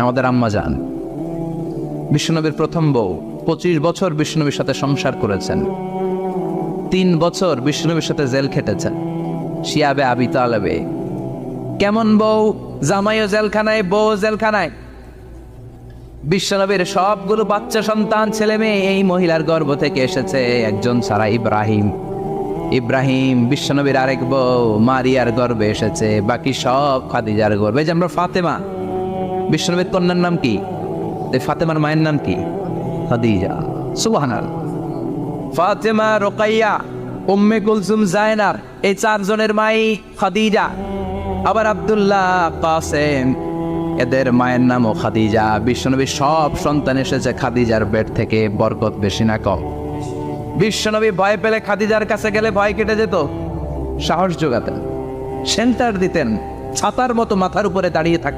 আমাদের আম্মা যান। বিশ্বনবীর প্রথম বউ পঁচিশ বছর বিষ্ণুনবীর সাথে সংসার করেছেন। তিন বছর বিষ্ণুনবীর সাথে জেল খেটেছেন। শিয়াবে আবি তালেবে। কেমন বউ? জামাইও জেলখানায় বউ জেলখানায়। বিশ্বনবীর সবগুলো বাচ্চা সন্তান, ছেলে মেয়ে এই মহিলার গর্ভ থেকে এসেছে একজন ছাড়া ইব্রাহিম। ইব্রাহিম বিশ্বনবীর আরেক বউ, মারিয়ার গর্ভে এসেছে, বাকি সব খাদিজার এই যে আমরা ফাতেমা বিশ্বনবীর কন্যার নাম কি? ফাতেমার মায়ের নাম কি? খাদিজা। সুবহানাল ফাতেমা রোকাইয়া, উম্মে কুলসুম জায়নাব, এই চারজনের মাই খাদিজা। আবার আব্দুল্লাহ কাসেম, এদের মায়ের নামও খাদিজা। বিশ্বনবীর সব সন্তান এসেছে খাদিজার পেট থেকে, বরকত বেশি না কম। বিশ্বনবী ভয় পেলে খাদিজার কাছে গেলে ভয় কেটে যেত। সাহস যোগাতেন। সেন্টার দিতেন। ছাতার মতো মাথার উপরে দাঁড়িয়ে থাক